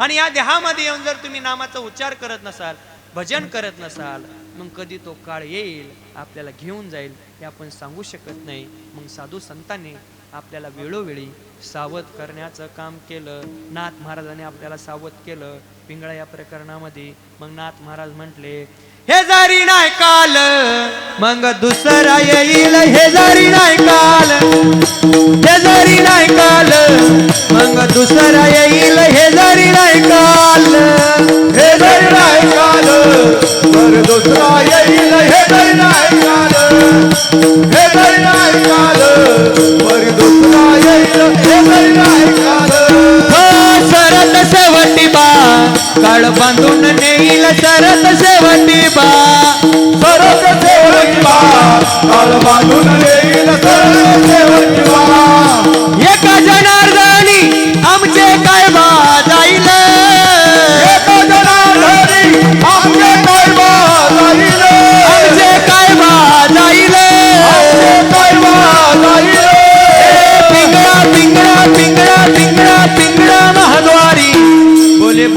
आणि या देहामध्ये येऊन जर तुम्ही नामाचा उच्चार करत नसाल भजन करत नसाल मग कधी तो काळ येईल आपल्याला घेऊन जाईल हे आपण सांगू शकत नाही. मग साधू संतांनी आपल्याला वेळोवेळी सावध करण्याचं काम केलं. नाथ महाराजांनी आपल्याला सावध केलं. पिंगळा या प्रकरणामध्ये मग नाथ महाराज म्हटले हे जारी नाही काल मग दुसरा येईल. हे जारी नाही काल हे जारी नाही काल मग दुसरा येईल. हे जारी नाही काल तर दुसरा येईल हे नाही काल हे जरी नाही काल तर दुसरा येईल हे जरी नाही काल सरत शेवटी बा काळ बांधून नेईल सरत शेवटी बा. सरस शेवटी बा काल बांधून येईल सरस शेवटी बा.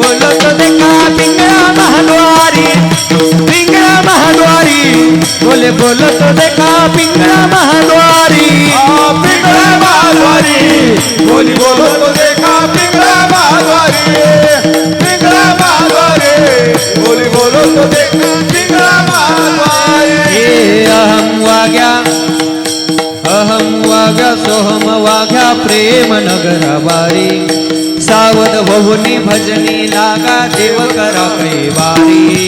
बोलत देखा पिंगळा महाद्वारी पिंगळा महाद्वारी. बोले बोलत देखा पिंगळा महाद्वारी. पिंगळा महाद्वारी. सोहम वाघ्या प्रेम नगरवारी. सावध भवनी भजनी लागा देव करा कैवारी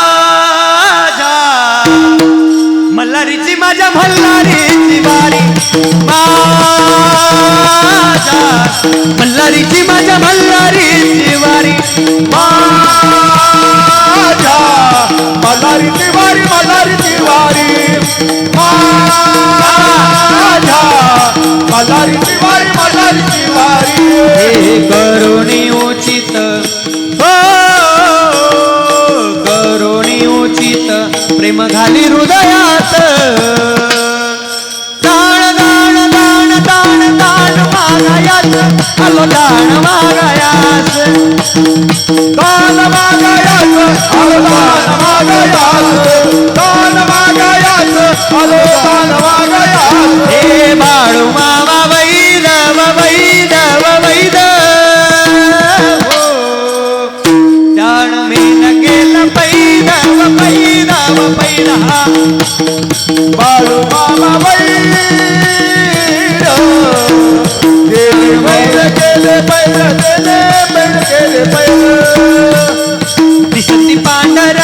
माझा मल्हारीची माझ्या मल्हारीची वारी माझा मल्हारीची माझ्या मल्हारीची वारी मा दाण मागायाच आलो दाण मागायाच दान मागायाच आलो दान मागायाच दान मागायाच आलो दान हे बाळू मामा वैदव वैदव वैदव जाण मी न गेलं पैदव पैदव पैदा बाळू मामा बैल गेले बैल गेले बैल गेले बैल गेले दिसती पांढर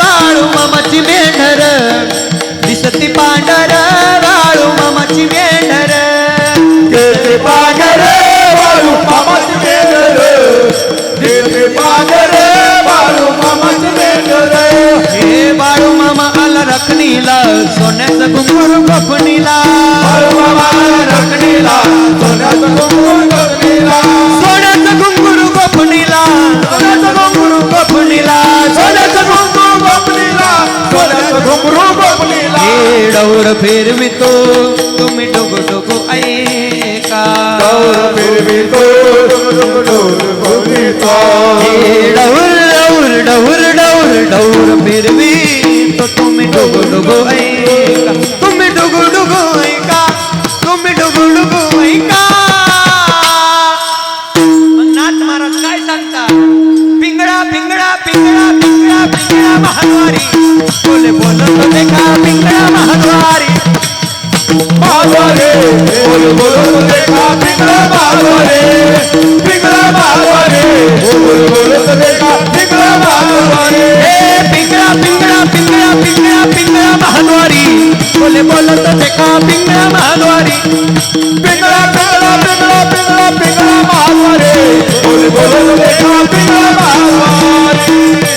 वाळू मामाची मेंढर. दिसती पांढर वाळू मामाची मेंढर. मामाची मेंढर मामाची मेंढर. हे बाळू मामा आला रखणीला सोन्याचं घुंगरू मामा रखणीला डौर फेरवितो तुम्ही डोगो डोगो ऐका डौर फिरवितो डोर डौर डौर डौर डौर फिरवी तो तुम्ही डोगो डोगो ऐका तुम्ही डोगो डोगो ऐका तुम्ही डोगो डोगो ऐका नाथ महाराज काय सांगता? पिंगळा पिंगळा पिंगळा पिंगळा पिंगळा महाद्वारी. बोले बोलत होते का पिंगळा? महाद्वारी पिंगळा पिंगळा पिंगळा पिंगळा पिंगळा माधवारे बोल बोल देखा पिंगळा माधवारे